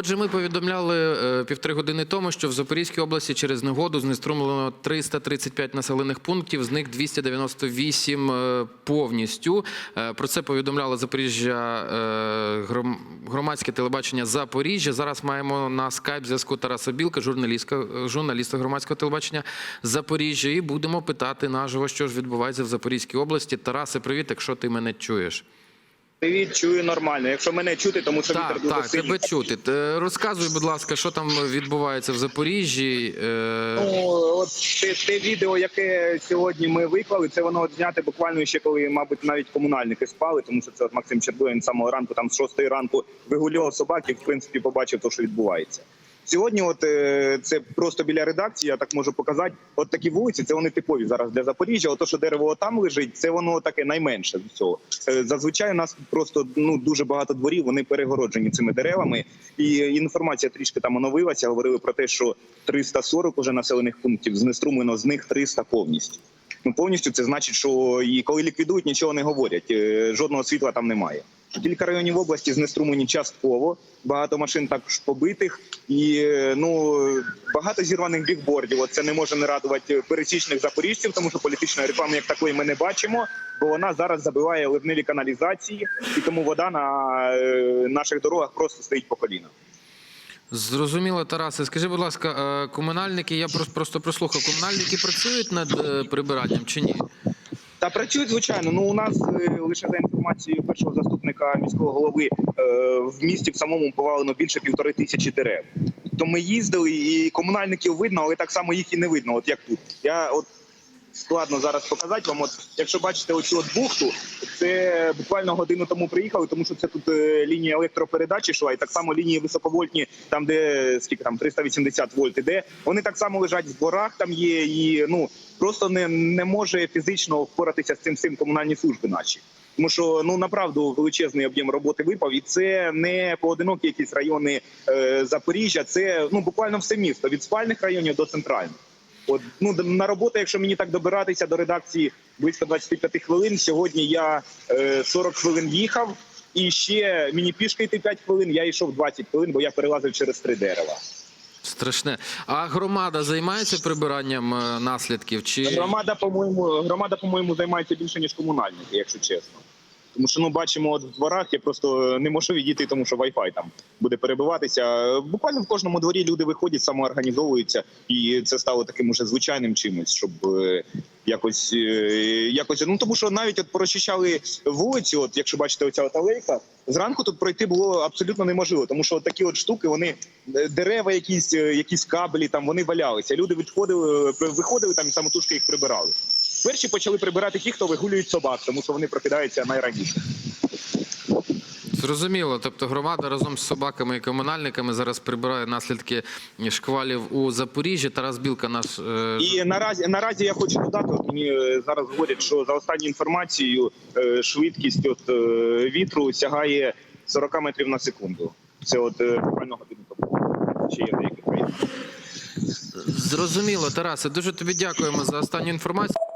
Отже, ми повідомляли е, півтори години тому, що в Запорізькій області через негоду знеструмлено 335 населених пунктів, з них 298 е, повністю. Е, Про це повідомляло Запоріжжя громадське телебачення Запоріжжя. Зараз маємо на скайп зв'язку Тараса Білка, журналістка, журналіста громадського телебачення Запоріжжя. І будемо питати наживо, що ж відбувається в Запорізькій області. Тарасе, привіт, якщо ти мене чуєш. Привіт, чую нормально. Якщо мене чути, тому що вітер дуже так, сильний. тебе чути. Те- Розказуй, будь ласка, що там відбувається в Запоріжжі. Е, Ну, от те, те відео, яке сьогодні ми виклали, це воно от зняте буквально ще коли, мабуть, навіть комунальники спали, тому що це от Максим Чердуєн з самого ранку, там з шостої ранку вигулював собак і в принципі побачив те, що відбувається. Сьогодні, от е, це просто біля редакції, я так можу показати. От такі вулиці, це вони типові зараз для Запоріжжя. Ото, що дерево там лежить, це воно таке найменше з цього. Е, Зазвичай у нас просто ну дуже багато дворів, вони перегороджені цими деревами. І інформація трішки там оновилася. Говорили про те, що 340 уже населених пунктів знеструмлено, з них 300 повністю. Ну повністю це значить, що і коли ліквідують, нічого не говорять. е, Жодного світла там немає. Кілька районів області знеструмлені частково, багато машин також побитих, і е, ну багато зірваних бікбордів. От це не може не радувати пересічних запоріжців, тому що політичної реклами як такої ми не бачимо, бо вона зараз забиває ливневі каналізації, і тому вода на е, наших дорогах просто стоїть по коліна. Зрозуміло, Тарасе. Скажи, будь ласка, е, комунальники, я просто, прослухав, комунальники працюють над прибиранням чи ні? Та працюють звичайно. Ну у нас лише за інформацією першого заступника міського голови е, в місті в самому повалено більше півтори тисячі дерев. То ми їздили, і комунальників видно, але так само їх і не видно. От як тут. Я от складно зараз показати вам. От якщо бачите оцю от бухту, це буквально годину тому приїхали, тому що це тут е, лінія електропередачі йшла, і так само лінії високовольтні, там де скільки там 380 вольт іде. Вони так само лежать в дворах. Там є і ну просто не, не може фізично впоратися з цим всім комунальні служби наші. Тому що ну направду величезний об'єм роботи випав, і це не поодинокі якісь райони е, Запоріжжя. Це ну буквально все місто від спальних районів до центральних. От ну на роботу, якщо мені так добиратися до редакції близько 25 хвилин. Сьогодні я е, 40 хвилин їхав, і ще мені пішки йти 5 хвилин. Я йшов 20 хвилин, бо я перелазив через три дерева. Страшне. А громада займається прибиранням е, наслідків? Чи Громада, по-моєму, громада, по-моєму, займається більше ніж комунальники, якщо чесно. Тому що ну бачимо, от в дворах я просто не можу відійти, тому що Wi-Fi там буде перебиватися. Буквально в кожному дворі люди виходять, самоорганізовуються, і це стало таким уже звичайним чимось, щоб е, якось е, якось. Ну тому що навіть от прочищали вулицю. От якщо бачите, оця от алейка, зранку тут пройти було абсолютно неможливо, тому що от такі от штуки, вони е, дерева, якісь, е, якісь кабелі, там вони валялися. Люди відходили, е, виходили там і самотужки їх прибирали. Перші почали прибирати ті, хто вигулюють собак, тому що вони прокидаються найраніше. зрозуміло? Тобто громада разом з собаками і комунальниками зараз прибирає наслідки шквалів у Запоріжжі. Тарас Білка, наш е, І наразі наразі я хочу додати. От мені е, зараз говорять, що за останньою інформацією е, швидкість от вітру сягає 40 метрів на секунду. Це от буквально годину тому. Ще є деякі країни. Зрозуміло, Тарасе. Дуже тобі дякуємо за останню інформацію.